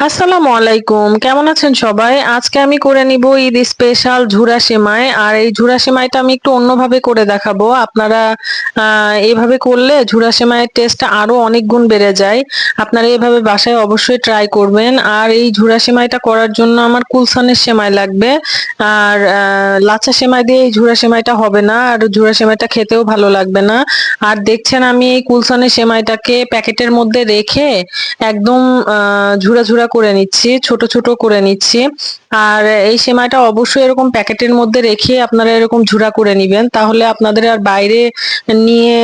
আসসালামু আলাইকুম। কেমন আছেন সবাই? আজকে আমি করে নিব ঈদ স্পেশাল ঝুরা সেমাই। আর এই ঝুরা সেমাইটা আমি একটু অন্যভাবে করে দেখাবো। আপনারা আহ, এইভাবে করলে ঝুরা সেমাইয়ের টেস্টটা আরও অনেক গুণ বেড়ে যায়। আপনারা এইভাবে বাসায় অবশ্যই ট্রাই করবেন। আর এই ঝুরা সেমাইটা করার জন্য আমার কুলসানের সেমাই লাগবে। আর লাচ্ছা সেমাই দিয়ে এই ঝুরা সেমাইটা হবে না। আর ঝুরা সেমাইটা খেতেও ভালো লাগবে না। আর দেখছেন আমি এই কুলসানের সেমাইটাকে প্যাকেটের মধ্যে রেখে একদম ঝুরা ঝুরা করে নিচ্ছি, ছোট ছোট করে নিচ্ছি। আর এই সেমাইটা অবশ্যই এরকম প্যাকেটের মধ্যে রেখে আপনারা এরকম ঝুরা করে নিবেন। তাহলে আপনাদের আর বাইরে নিয়ে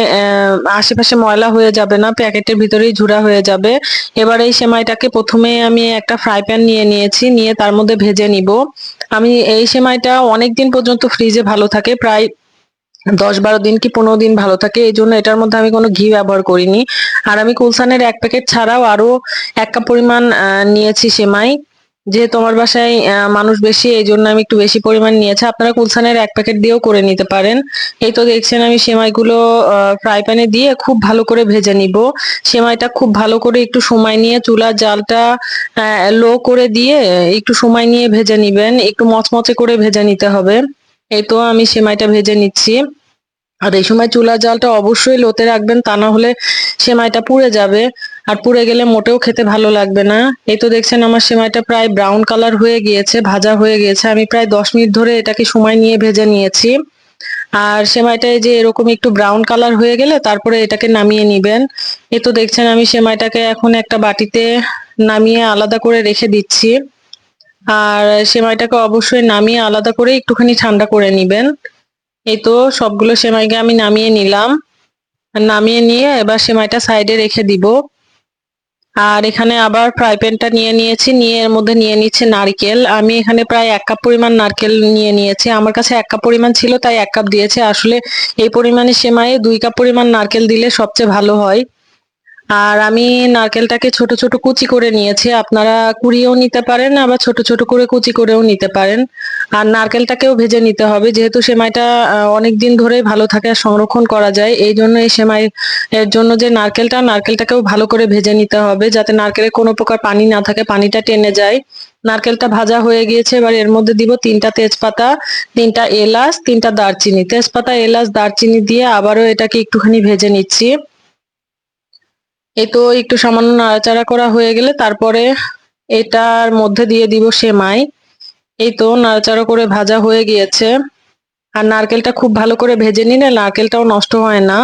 আশেপাশে ময়লা হয়ে যাবে না, প্যাকেটের ভিতরেই ঝুরা হয়ে যাবে। এবার এই সেমাইটাকে প্রথমে আমি একটা ফ্রাই প্যান নিয়ে নিয়েছি, নিয়ে তার মধ্যে ভেজে নিব। আমি এই সেমাইটা অনেক দিন পর্যন্ত ফ্রিজে ভালো থাকে, প্রায় দশ বারো দিন কি পনেরো দিন ভালো থাকে, এই জন্য এটার মধ্যে আমি কোনো ঘি ব্যবহার করিনি। আর আমি কুলসানের এক প্যাকেট ছাড়াও আরও এক কাপ পরিমাণ নিয়েছি সেমাই যেহেতু আমার বাসায় মানুষ বেশি, এই জন্য আমি একটু বেশি পরিমাণ নিয়েছি। আপনারা কুলসানের এক প্যাকেট দিয়েও করে নিতে পারেন। এই তো দেখছেন আমি সেমাইগুলো ফ্রাই প্যানে দিয়ে খুব ভালো করে ভেজে নিব। সেমাইটা খুব ভালো করে একটু সময় নিয়ে চুলার জালটা লো করে দিয়ে একটু সময় নিয়ে ভেজে নিবেন। একটু মচমচে করে ভেজে নিতে হবে। এই তো আমি সেমাইটা ভেজে নিচ্ছি। আর এই সময় চুলার জালটা অবশ্যই লোতে রাখবেন, তা না হলে সেমাইটা পুড়ে যাবে। আর পুড়ে গেলে মোটেও খেতে ভালো লাগবে না। এই তো দেখছেন আমার সেমাইটা প্রায় ব্রাউন কালার হয়ে গিয়েছে, ভাজা হয়ে গিয়েছে। আমি প্রায় দশ মিনিট ধরে এটাকে সময় নিয়ে ভেজে নিয়েছি। আর সেমাইটা এই যে এরকম একটু ব্রাউন কালার হয়ে গেলে তারপরে এটাকে নামিয়ে নিবেন। এই তো দেখছেন আমি সেমাইটাকে এখন একটা বাটিতে নামিয়ে আলাদা করে রেখে দিচ্ছি। আর সেমাইটাকে অবশ্যই নামিয়ে আলাদা করে একটুখানি ঠান্ডা করে নিবেন। এই তো সবগুলো সেমাইকে আমি নামিয়ে নিলাম। নামিয়ে নিয়ে এবার সেমাইটা সাইডে রেখে দিব। আর এখানে আবার ফ্রাই প্যানটা নিয়ে নিয়েছি, নিয়ে এর মধ্যে নিয়ে নিচ্ছে নারকেল। আমি এখানে প্রায় এক কাপ পরিমাণ নারকেল নিয়ে নিয়েছি। আমার কাছে এক কাপ পরিমাণ ছিল, তাই এক কাপ দিয়েছে। আসলে এই পরিমাণে সেমাইয়ে দুই কাপ পরিমাণ নারকেল দিলে সবচেয়ে ভালো হয়। আর আমি নারকেলটাকে ছোট ছোট কুচি করে নিয়েছি। আপনারা কুড়িয়েও নিতে পারেন, আবার ছোট ছোট করে কুচি করেও নিতে পারেন। আর নারকেলটাকেও ভেজে নিতে হবে, যেহেতু সেমাইটা অনেক দিন ধরেই ভালো থাকে আর সংরক্ষণ করা যায়। এই জন্য এই সেমাই এর জন্য যে নারকেলটা, নারকেলটাকেও ভালো করে ভেজে নিতে হবে, যাতে নারকেলে কোনো প্রকার পানি না থাকে, পানিটা টেনে যায়। নারকেলটা ভাজা হয়ে গিয়েছে, এবার এর মধ্যে দিব তিনটা তেজপাতা, তিনটা এলাচ, তিনটা দারচিনি। তেজপাতা, এলাচ, দারচিনি দিয়ে আবারও এটাকে একটুখানি ভেজে নিচ্ছি। এই তো একটু সামান্য নাড়াচাড়া করা হয়ে গেলে তারপরে এটার মধ্যে দিয়ে দিব সেমাই। এই তো নাড়াচাড়া করে ভাজা হয়ে গিয়েছে। আর নারকেলটা খুব ভালো করে ভেজে নিলে নারকেলটাও নষ্ট হয় না।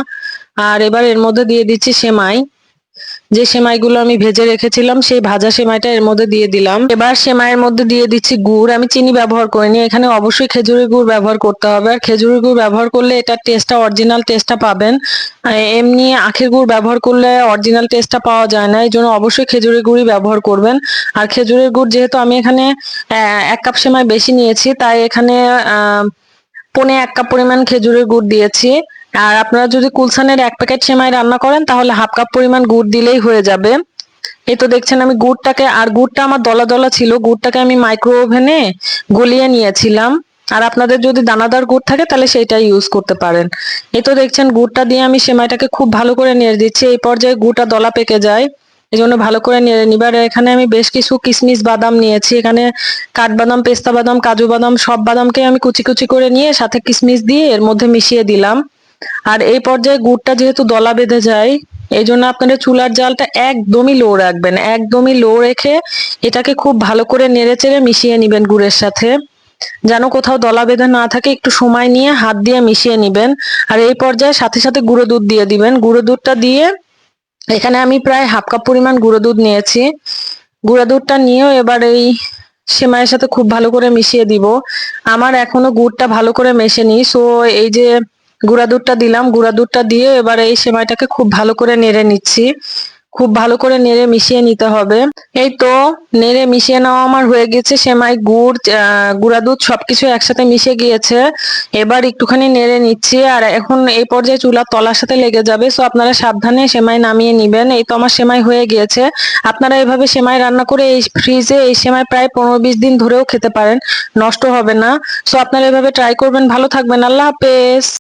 আর এবার এর মধ্যে দিয়ে দিচ্ছি সেমাই। যে সেমাইগুলো আমি ভেজে রেখেছিলাম, সেই ভাজা সেমাইটা এর মধ্যে দিয়ে দিলাম। এবার সেমাইয়ের মধ্যে দিয়ে দিচ্ছি গুড়। আমি চিনি ব্যবহার করিনি। এখানে অবশ্যই খেজুরের গুড় ব্যবহার করতে হবে। আর খেজুরের গুড় ব্যবহার করলে এটার টেস্টটা অরিজিনাল টেস্টটা পাবেন। এমনি আখের গুড় ব্যবহার করলে অরিজিনাল টেস্টটা পাওয়া যায় না। এই জন্য অবশ্যই খেজুরের গুড়ই ব্যবহার করবেন। আর খেজুরের গুড় যেহেতু আমি এখানে এক কাপ সেমাই বেশি নিয়েছি, তাই এখানে পনে এক কাপ পরিমাণ খেজুরের গুড় দিয়েছি। আর আপনারা যদি কুলসানের এক প্যাকেট সেমাই রান্না করেন, তাহলে হাফ কাপ পরিমাণ গুড় দিলেই হয়ে যাবে। এই তো দেখছেন আমি গুড়টাকে, আর গুড়টা আমার দলা দলা ছিল, গুড়টাকে আমি মাইক্রো ওভেনে গলিয়ে নিয়েছিলাম। আর আপনাদের যদি দানাদার গুড় থাকে, তাহলে সেটা ইউজ করতে পারেন। এই তো দেখছেন গুড়টা দিয়ে আমি সেমাইটাকে খুব ভালো করে নেড়ে দিচ্ছি। এই পর্যায়ে গুড়টা দলা পেকে যায়, এই জন্য ভালো করে নেড়ে নিবার। এখানে আমি বেশ কিছু কিশমিশ বাদাম নিয়েছি। এখানে কাঠবাদাম, পেস্তা বাদাম, কাজু বাদাম, সব বাদামকে আমি কুচি কুচি করে নিয়ে সাথে কিশমিশ দিয়ে এর মধ্যে মিশিয়ে দিলাম। আর এই পর্যায়ে গুড়টা যেহেতু দলা বেঁধে যায়, এই জন্য আপনাদের চুলার জালটা একদমই লো রাখবেন, একদমই লো রেখে এটাকে খুব ভালো করে নেড়ে চেড়ে মিশিয়ে নিবেন গুড়ের সাথে। যেন কোথাও দলা বেঁধে না থাকে, একটু সময় নিয়ে হাত দিয়ে মিশিয়ে নিবেন। আর এই পর্যায়ে সাথে সাথে গুঁড়ো দুধ দিয়ে দিবেন। গুঁড়ো দুধটা দিয়ে এখানে আমি প্রায় হাফ কাপ পরিমাণ গুঁড়ো দুধ নিয়েছি। গুঁড়ো দুধটা নিয়েও এবার এই সেমাইয়ের সাথে খুব ভালো করে মিশিয়ে দিব। আমার এখনও গুড়টা ভালো করে মেশেনি। সো এই যে গুঁড়া দুধটা দিলাম। গুঁড়া দুধটা দিয়ে এবার এই সেমাইটাকে খুব ভালো করে নেড়ে নিচ্ছি। খুব ভালো করে নেড়ে মিশিয়ে নিতে হবে। এই তো নেড়ে মিশিয়ে নেওয়া আমার হয়ে গেছে সেমাই, গুড় গুঁড়া দুধ সবকিছু একসাথে মিশে গিয়েছে। এবার একটুখানি নেড়ে নিচ্ছি আর এখন এই পর্যায়ে চুলার তলার সাথে লেগে যাবে। সো আপনারা সাবধানে সেমাই নামিয়ে নিবেন। এই তো আমার সেমাই হয়ে গিয়েছে। আপনারা এভাবে সেমাই রান্না করে এই ফ্রিজে এই সেমাই প্রায় পনেরো বিশ দিন ধরেও খেতে পারেন। নষ্ট হবে না। সো আপনারা এভাবে ট্রাই করবেন। ভালো থাকবেন। আল্লাহ হাফেজ।